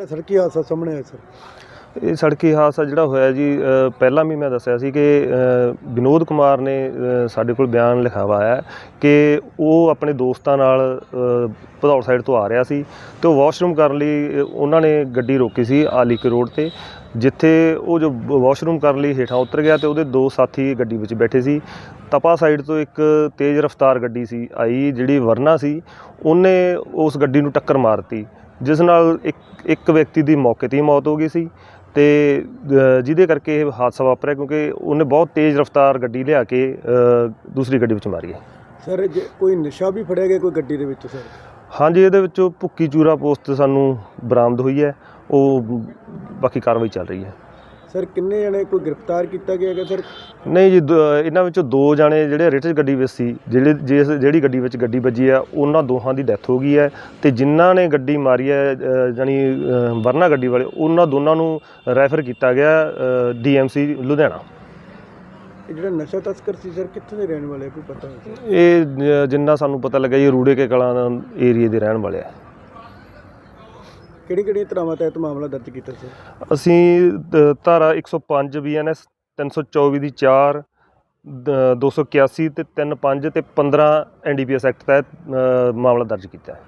ਜਿਹੜਾ ਸੜਕੀ ਹਾਦਸਾ ਸਾਹਮਣੇ ਆਇਆ ਸਰ? ਇਹ ਸੜਕੀ ਹਾਦਸਾ ਜਿਹੜਾ ਹੋਇਆ ਜੀ ਅ, ਪਹਿਲਾਂ ਵੀ ਮੈਂ ਦੱਸਿਆ ਸੀ ਕਿ ਅ, ਵਿਨੋਦ ਕੁਮਾਰ ਨੇ ਅ, ਸਾਡੇ ਕੋਲ ਬਿਆਨ ਲਿਖਾਵਾ ਹੈ ਕਿ ਉਹ ਆਪਣੇ ਦੋਸਤਾਂ ਨਾਲ ਅ, ਭਦੌੜ ਸਾਈਡ ਤੋਂ ਆ ਰਿਹਾ ਸੀ ਤੇ ਉਹ ਵਾਸ਼ਰੂਮ ਕਰਨ ਲਈ ਅ, ਉਹਨਾਂ ਨੇ ਗੱਡੀ ਰੋਕੀ ਸੀ ਆਲੀਕੇ ਰੋਡ ਤੇ। ਜਿੱਥੇ ਉਹ ਜੋ ਵਾਸ਼ਰੂਮ ਕਰਨ ਲਈ ਹੇਠਾਂ ਉਤਰ ਗਿਆ ਤੇ ਉਹਦੇ ਦੋ ਸਾਥੀ ਗੱਡੀ ਵਿੱਚ ਬੈਠੇ ਸੀ। ਤਪਾ ਸਾਈਡ ਤੋਂ ਇੱਕ ਤੇਜ਼ ਰਫ਼ਤਾਰ ਗੱਡੀ ਸੀ ਆਈ ਜਿਹੜੀ ਵਰਨਾ ਸੀ ਉਹਨੇ ਉਸ ਗੱਡੀ ਨੂੰ ਟੱਕਰ ਮਾਰਤੀ ਜਿਸ ਨਾਲ ਇੱਕ ਇੱਕ ਵਿਅਕਤੀ ਦੀ ਮੌਕੇ ਤੇ ਹੀ ਮੌਤ ਹੋ ਗਈ ਸੀ ਤੇ ਜਿਹਦੇ ਕਰਕੇ ਇਹ ਹਾਦਸਾ ਵਾਪਰਿਆ ਕਿਉਂਕਿ ਉਹਨੇ ਬਹੁਤ ਤੇਜ਼ ਰਫ਼ਤਾਰ ਗੱਡੀ ਲਿਆ ਕੇ ਦੂਸਰੀ ਗੱਡੀ ਵਿੱਚ ਮਾਰੀ ਹੈ। ਸਰ ਜੇ ਕੋਈ ਨਸ਼ਾ ਵੀ ਫੜਿਆ ਗਿਆ ਕੋਈ ਗੱਡੀ ਦੇ ਵਿੱਚ ਸਰ? ਹਾਂਜੀ ਇਹਦੇ ਵਿੱਚੋਂ ਭੁੱਕੀ ਚੂਰਾ ਪੋਸਟ ਸਾਨੂੰ ਬਰਾਮਦ ਹੋਈ ਹੈ। ਉਹ ਬਾਕੀ ਕਾਰਵਾਈ ਚੱਲ ਰਹੀ ਹੈ। ਸਰ ਕਿੰਨੇ ਜਣੇ ਕੋਈ ਗ੍ਰਿਫਤਾਰ ਕੀਤਾ ਗਿਆ ਹੈਗਾ ਸਰ? ਨਹੀਂ ਜੀ ਦ- ਇਹਨਾਂ ਵਿੱਚੋਂ ਦੋ ਜਾਣੇ ਜਿਹੜੇ ਰਿਟਸ ਗੱਡੀ ਵਿੱਚ ਸੀ ਜਿਹੜੇ ਜਿਸ ਜਿਹੜੀ ਗੱਡੀ ਵਿੱਚ ਗੱਡੀ ਵੱਜੀ ਆ ਉਹਨਾਂ ਦੋਹਾਂ ਦੀ ਡੈਥ ਹੋ ਗਈ ਹੈ ਤੇ ਜਿਨ੍ਹਾਂ ਨੇ ਗੱਡੀ ਮਾਰੀ ਹੈ ਅ, ਜਾਣੀ ਅ, ਵਰਨਾ ਗੱਡੀ ਵਾਲੇ ਉਹਨਾਂ ਦੋਨਾਂ ਨੂੰ ਰੈਫਰ ਕੀਤਾ ਗਿਆ ਡੀਐਮਸੀ ਲੁਧਿਆਣਾ। ਇਹ ਜਿਹੜਾ ਨਸ਼ਾ ਤਸਕਰ ਸੀ ਸਰ ਕਿੱਥੋਂ ਦੇ ਰਹਿਣ ਵਾਲੇ ਆ, ਕੋਈ ਪਤਾ ਨਹੀਂ ਇਹ ਜਿੰਨਾ ਸਾਨੂੰ ਪਤਾ ਲੱਗਾ ਜੀ ਰੂੜੇ ਕੇ ਕਲਾਂ ਏਰੀਏ ਦੇ ਰਹਿਣ ਵਾਲੇ ਆ। ਕਿਹੜੀ ਕਿਹੜੀ ਧਰਾਵਾਂ ਤਹਿਤ ਮਾਮਲਾ ਦਰਜ ਕੀਤਾ ਸਰ ਅਸੀਂ ਦ- ਧਾਰਾ 105 ਬੀਐਨਐਸ 324 ਦੀ 4 ਦ- 281 ਤੇ 35 ਤੇ 15 ਐਨਡੀਪੀਐਸ ਐਕਟ ਤਹਿਤ ਅ, ਮਾਮਲਾ ਦਰਜ ਕੀਤਾ ਹੈ।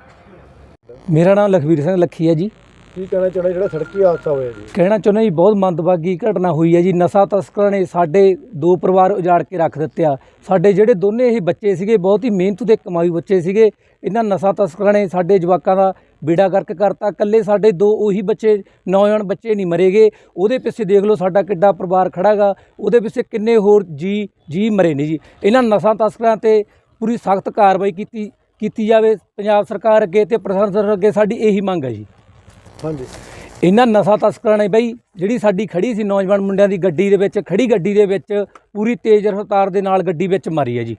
ਮੇਰਾ ਨਾਮ ਲਖਵੀਰ ਸਿੰਘ ਲੱਖੀ ਹੈ ਜੀ। ਕੀ ਕਹਿਣਾ ਚਾਹੁੰਦਾ ਜਿਹੜਾ ਸੜਕੀ ਹਾਦਸਾ ਹੋਇਆ ਜੀ? ਕਹਿਣਾ ਚਾਹੁੰਦਾ ਜੀ ਬਹੁਤ ਮੰਦਭਾਗੀ ਘਟਨਾ ਹੋਈ ਹੈ ਜੀ। ਨਸ਼ਾ ਤਸਕਰਾਂ ਨੇ ਸਾਡੇ ਦੋ ਪਰਿਵਾਰ ਉਜਾੜ ਕੇ ਰੱਖ ਦਿੱਤੇ ਆ। ਸਾਡੇ ਜਿਹੜੇ ਦੋਨੇ ਇਹ ਬੱਚੇ ਸੀਗੇ ਬਹੁਤ ਹੀ ਮਿਹਨਤ ਦੇ ਕਮਾਈ ਬੱਚੇ ਸੀਗੇ। ਇਹਨਾਂ ਨਸ਼ਾ ਤਸਕਰਾਂ ਨੇ ਸਾਡੇ ਜਵਾਕਾਂ ਦਾ ਬੇੜਾ ਗਰਕ ਕਰਤਾ ਇਕੱਲੇ ਸਾਡੇ ਦੋ ਉਹੀ ਬੱਚੇ ਨੌਜਵਾਨ ਬੱਚੇ ਨਹੀਂ ਮਰੇਗੇ। ਉਹਦੇ ਪਿੱਛੇ ਦੇਖ ਲਓ ਸਾਡਾ ਕਿੱਡਾ ਪਰਿਵਾਰ ਖੜਾਗਾ ਉਹਦੇ ਪਿੱਛੇ ਕਿੰਨੇ ਹੋਰ ਜੀ ਜੀ ਮਰੇ ਨੇ ਜੀ। ਇਹਨਾਂ ਨਸ਼ਾ ਤਸਕਰਾਂ ਤੇ ਪੂਰੀ ਸਖਤ ਕਾਰਵਾਈ ਕੀਤੀ ਕੀਤੀ ਜਾਵੇ। ਪੰਜਾਬ ਸਰਕਾਰ ਅੱਗੇ ਤੇ ਪ੍ਰਸ਼ਾਸਨ ਅੱਗੇ ਸਾਡੀ ਇਹੀ ਮੰਗ ਹੈ ਜੀ। ਹਾਂਜੀ। ਇਹਨਾਂ ਨਸ਼ਾ ਤਸਕਰਾਂ ਨੇ ਬਈ ਜਿਹੜੀ ਸਾਡੀ ਖੜੀ ਸੀ ਨੌਜਵਾਨ ਮੁੰਡਿਆਂ ਦੀ ਗੱਡੀ ਦੇ ਵਿੱਚ ਖੜੀ ਗੱਡੀ ਦੇ ਵਿੱਚ ਪੂਰੀ ਤੇਜ਼ ਰਫ਼ਤਾਰ ਦੇ ਨਾਲ ਗੱਡੀ ਵਿੱਚ ਮਾਰੀ ਹੈ ਜੀ।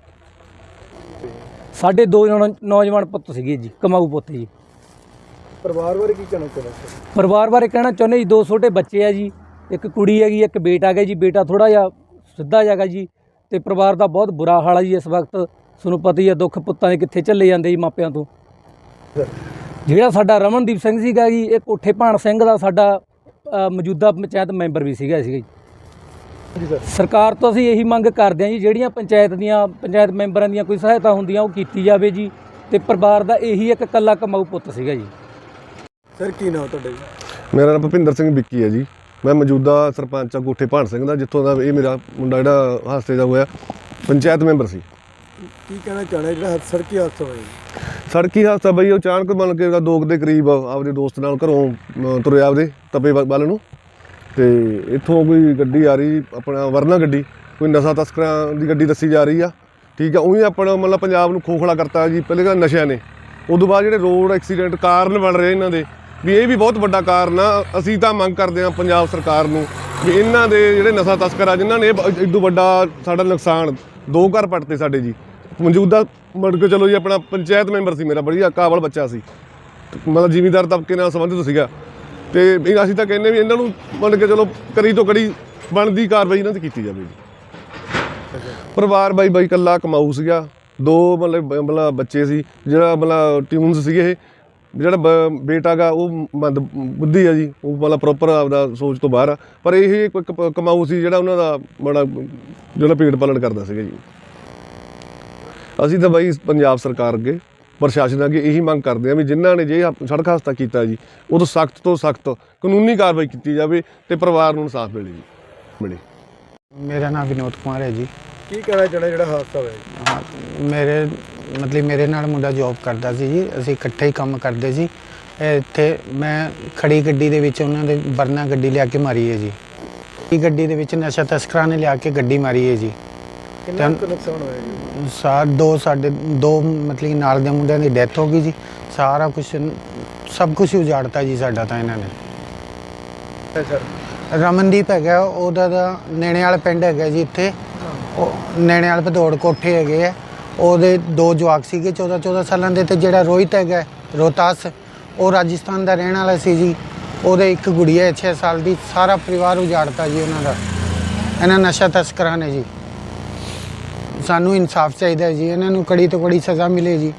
ਸਾਡੇ ਦੋ ਨੌਜਵਾਨ ਪੁੱਤ ਸੀਗੇ ਜੀ ਕਮਾਊ ਪੁੱਤ ਜੀ। ਪਰਿਵਾਰ ਬਾਰੇ ਕੀ ਕਹਿਣਾ ਚਾਹੁੰਦਾ ਪਰਿਵਾਰ ਬਾਰੇ ਕਹਿਣਾ ਚਾਹੁੰਦੇ ਜੀ ਦੋ ਛੋਟੇ ਬੱਚੇ ਆ ਜੀ ਇੱਕ ਕੁੜੀ ਹੈਗੀ ਇੱਕ ਬੇਟਾ ਹੈਗਾ ਜੀ ਬੇਟਾ ਥੋੜਾ ਜਿਹਾ ਸਿੱਧਾ ਜਾਗਾ ਜੀ ਤੇ ਪਰਿਵਾਰ ਦਾ ਬਹੁਤ ਬੁਰਾ ਹਾਲ ਹੈ ਜੀ ਇਸ ਵਕਤ ਤੁਹਾਨੂੰ ਪਤਾ ਹੀ ਹੈ ਦੁੱਖ ਪੁੱਤਾਂ ਦੇ ਕਿੱਥੇ ਚੱਲੇ ਜਾਂਦੇ ਜੀ ਮਾਪਿਆਂ ਤੋਂ। ਜਿਹੜਾ ਸਾਡਾ ਰਮਨਦੀਪ ਸਿੰਘ ਸੀਗਾ ਜੀ ਇਹ ਕੋਠੇ ਭਾਣ ਸਿੰਘ ਦਾ ਸਾਡਾ ਮੌਜੂਦਾ ਪੰਚਾਇਤ ਮੈਂਬਰ ਵੀ ਸੀਗਾ ਸੀਗਾ ਜੀ। ਜੀ ਸਰ। ਸਰਕਾਰ ਤੋਂ ਅਸੀਂ ਇਹੀ ਮੰਗ ਕਰਦੇ ਹਾਂ ਜੀ ਜਿਹੜੀਆਂ ਪੰਚਾਇਤ ਦੀਆਂ ਪੰਚਾਇਤ ਮੈਂਬਰਾਂ ਦੀਆਂ ਕੋਈ ਸਹਾਇਤਾ ਹੁੰਦੀਆਂ ਉਹ ਕੀਤੀ ਜਾਵੇ ਜੀ ਤੇ ਪਰਿਵਾਰ ਦਾ ਇਹੀ ਇੱਕ ਇਕੱਲਾ ਕਮਾਊ ਪੁੱਤ ਸੀਗਾ ਜੀ। ਸਰ ਕੀ ਨਾਮ ਤੁਹਾਡਾ ਜੀ? ਮੇਰਾ ਨਾਮ ਭੁਪਿੰਦਰ ਸਿੰਘ ਵਿੱਕੀ ਹੈ ਜੀ। ਮੈਂ ਮੌਜੂਦਾ ਸਰਪੰਚ ਆ ਕੋਠੇ ਭਾਣ ਸਿੰਘ ਦਾ ਜਿੱਥੋਂ ਦਾ ਇਹ ਮੇਰਾ ਮੁੰਡਾ ਜਿਹੜਾ ਹਾਦਸੇ ਦਾ ਹੋਇਆ ਪੰਚਾਇਤ ਮੈਂਬਰ ਸੀ। ਕੀ ਕਹਿਣਾ ਚਾਹੁੰਦਾ ਜਿਹੜਾ ਸੜਕੀ ਹਾਦਸਾ ਹੋਇਆ ਜੀ? ਸੜਕੀ ਹਾਦਸਾ ਬਈ? ਉਹ ਅਚਾਨਕ ਬਣ ਕੇ ਦੋ ਕੁ ਦੇ ਕਰੀਬ ਆਪਦੇ ਦੋਸਤ ਨਾਲ ਘਰੋਂ ਤੁਰਿਆ ਆਪਦੇ ਤਪੇ ਵੱਲ ਨੂੰ। ਤੇ ਇੱਥੋਂ ਕੋਈ ਗੱਡੀ ਆ ਰਹੀ ਆਪਣਾ ਵਰਨਾ ਗੱਡੀ ਕੋਈ ਨਸ਼ਾ ਤਸਕਰਾਂ ਦੀ ਗੱਡੀ ਦੱਸੀ ਜਾ ਰਹੀ ਆ। ਠੀਕ ਆ ਉਹੀ ਆਪਣਾ ਮਤਲਬ ਪੰਜਾਬ ਨੂੰ ਖੋਖਲਾ ਕਰਤਾ ਜੀ ਪਹਿਲੇ ਤਾਂ ਨਸ਼ਿਆਂ ਨੇ। ਉਦੋਂ ਬਾਅਦ ਜਿਹੜੇ ਰੋਡ ਐਕਸੀਡੈਂਟ ਕਾਰਨ ਬਣ ਰਹੇ ਇਹਨਾਂ ਦੇ ਵੀ ਇਹ ਵੀ ਬਹੁਤ ਵੱਡਾ ਕਾਰਨ ਆ, ਅਸੀਂ ਤਾਂ ਮੰਗ ਕਰਦੇ ਆ ਪੰਜਾਬ ਸਰਕਾਰ ਨੂੰ ਵੀ ਇਹਨਾਂ ਦੇ ਜਿਹੜੇ ਨਸ਼ਾ ਤਸਕਰ ਆ, ਜਿਨ੍ਹਾਂ ਨੇ ਇਹ ਇਦੋਂ ਵੱਡਾ ਸਾਡਾ ਨੁਕਸਾਨ ਦੋ ਘਰ ਪੱਟਤੇ ਸਾਡੇ ਜੀ। ਮੌਜੂਦਾ ਮੁੜ ਕੇ ਚਲੋ ਜੀ, ਆਪਣਾ ਪੰਚਾਇਤ ਮੈਂਬਰ ਸੀ ਮੇਰਾ ਬੜੀਆ ਕਾਬਲ ਬੱਚਾ ਸੀ। ਮਤਲਬ ਜ਼ਿਮੀਦਾਰ ਤਬਕੇ ਨਾਲ ਸੰਬੰਧਿਤ ਸੀਗਾ। ਤੇ ਅਸੀਂ ਤਾਂ ਕਹਿੰਦੇ ਵੀ ਇਹਨਾਂ ਨੂੰ ਮੰਨ ਕੇ ਚਲੋ ਕਰੀ ਤੋਂ ਕੜੀ ਬਣਦੀ ਕਾਰਵਾਈ ਇਹਨਾਂ ਤੇ ਕੀਤੀ ਜਾਵੇ ਜੀ। ਪਰਿਵਾਰ ਬਾਈ ਬਾਈ ਕੱਲਾ ਕਮਾਊ ਸੀਗਾ। ਦੋ ਮਤਲਬ ਮਤਲਬ ਬੱਚੇ ਸੀ, ਜਿਹੜਾ ਮਤਲਬ ਟਿਊਨਸ ਸੀਗੇ ਇਹ। ਜਿਹੜਾ ਬ- ਬੇਟਾ ਗਾ ਉਹ ਮੰਦ ਬੁੱਧੀ ਆ ਜੀ ਉਹ ਮਤਲਬ ਪ੍ਰੋਪਰ ਆਪਦਾ ਸੋਚ ਤੋਂ ਬਾਹਰ ਆ। ਪਰ ਇਹ ਇੱਕ ਕਮਾਊ ਸੀ ਜਿਹੜਾ ਉਹਨਾਂ ਦਾ ਬੜਾ ਜਿਹੜਾ ਪੇਟ ਪਾਲਣ ਕਰਦਾ ਸੀਗਾ ਜੀ। ਅਸੀਂ ਤਾਂ ਬਾਈ ਪੰਜਾਬ ਸਰਕਾਰ ਅੱਗੇ ਪ੍ਰਸ਼ਾਸਨ ਅੱਗੇ ਇਹੀ ਮੰਗ ਕਰਦੇ ਆ ਵੀ ਜਿਨ੍ਹਾਂ ਨੇ ਜੇ ਸੜਕ ਹਾਦਸਾ ਕੀਤਾ ਜੀ ਉਹ ਤੋਂ ਸਖਤ ਤੋਂ ਸਖਤ ਕਾਨੂੰਨੀ ਕਾਰਵਾਈ ਕੀਤੀ ਜਾਵੇ ਤੇ ਪਰਿਵਾਰ ਨੂੰ ਇਨਸਾਫ ਮਿਲੇ ਜੀ ਮਿਲੇ। ਮੇਰਾ ਨਾਮ ਵਿਨੋਦ ਕੁਮਾਰ ਹੈ ਜੀ। ਕੀ ਕਹਿਣਾ ਚਾਹੁੰਦਾ ਜਿਹੜਾ ਹਾਦਸਾ ਹੋਇਆ ਜੀ? ਮੇਰੇ ਮਤਲਬ ਮੇਰੇ ਨਾਲ ਮੁੰਡਾ ਜੌਬ ਕਰਦਾ ਸੀ ਜੀ ਅਸੀਂ ਇਕੱਠੇ ਹੀ ਕੰਮ ਕਰਦੇ ਸੀ। ਇੱਥੇ ਮੈਂ ਖੜੀ ਗੱਡੀ ਦੇ ਵਿੱਚ ਉਹਨਾਂ ਦੇ ਵਰਨਾ ਗੱਡੀ ਲਿਆ ਕੇ ਮਾਰੀ ਹੈ ਜੀ। ਇਹ ਗੱਡੀ ਦੇ ਵਿੱਚ ਨਸ਼ਾ ਤਸਕਰਾਂ ਨੇ ਲਿਆ ਕੇ ਗੱਡੀ ਮਾਰੀ ਹੈ ਜੀ। ਕਿੰਨਾ ਕੁ ਨੁਕਸਾਨ ਹੋਇਆ ਜੀ? ਸਾਰ ਦੋ ਸਾਡੇ ਦੋ ਮਤਲਬ ਕਿ ਨਾਲ ਦੇ ਮੁੰਡਿਆਂ ਦੀ ਡੈਥ ਹੋ ਗਈ ਜੀ। ਸਾਰਾ ਕੁਝ ਸਭ ਕੁਝ ਉਜਾੜਤਾ ਜੀ ਸਾਡਾ ਤਾਂ ਇਹਨਾਂ ਨੇ। ਸਰ ਰਮਨਦੀਪ ਹੈਗਾ ਉਹਦਾ ਦਾ ਨੇਣੇ ਵਾਲਾ ਪਿੰਡ ਹੈਗਾ ਜੀ ਇੱਥੇ। ਉਹ ਨੇਣੇ ਵਾਲੇ ਭਦੌੜ ਕੋਠੇ ਹੈਗੇ ਆ। ਉਹਦੇ ਦੋ ਜਵਾਕ ਸੀਗੇ 14 14 ਸਾਲਾਂ ਦੇ ਤੇ ਜਿਹੜਾ ਰੋਹਿਤ ਹੈਗਾ, ਰੋਹਤਾਸ, ਉਹ ਰਾਜਸਥਾਨ ਦਾ ਰਹਿਣ ਵਾਲਾ ਸੀ ਜੀ। ਉਹਦੇ ਇੱਕ ਗੁੜੀਆ 6 ਸਾਲ ਦੀ, ਸਾਰਾ ਪਰਿਵਾਰ ਉਜਾੜਤਾ ਜੀ ਉਹਨਾਂ ਦਾ। ਇਹਨਾਂ ਨਸ਼ਾ ਤਸਕਰਾਂ ਨੇ ਜੀ। ਸਾਨੂੰ ਇਨਸਾਫ ਚਾਹੀਦਾ ਜੀ, ਇਹਨਾਂ ਨੂੰ ਕੜੀ ਤੋਂ ਕੜੀ ਸਜ਼ਾ ਮਿਲੇ ਜੀ।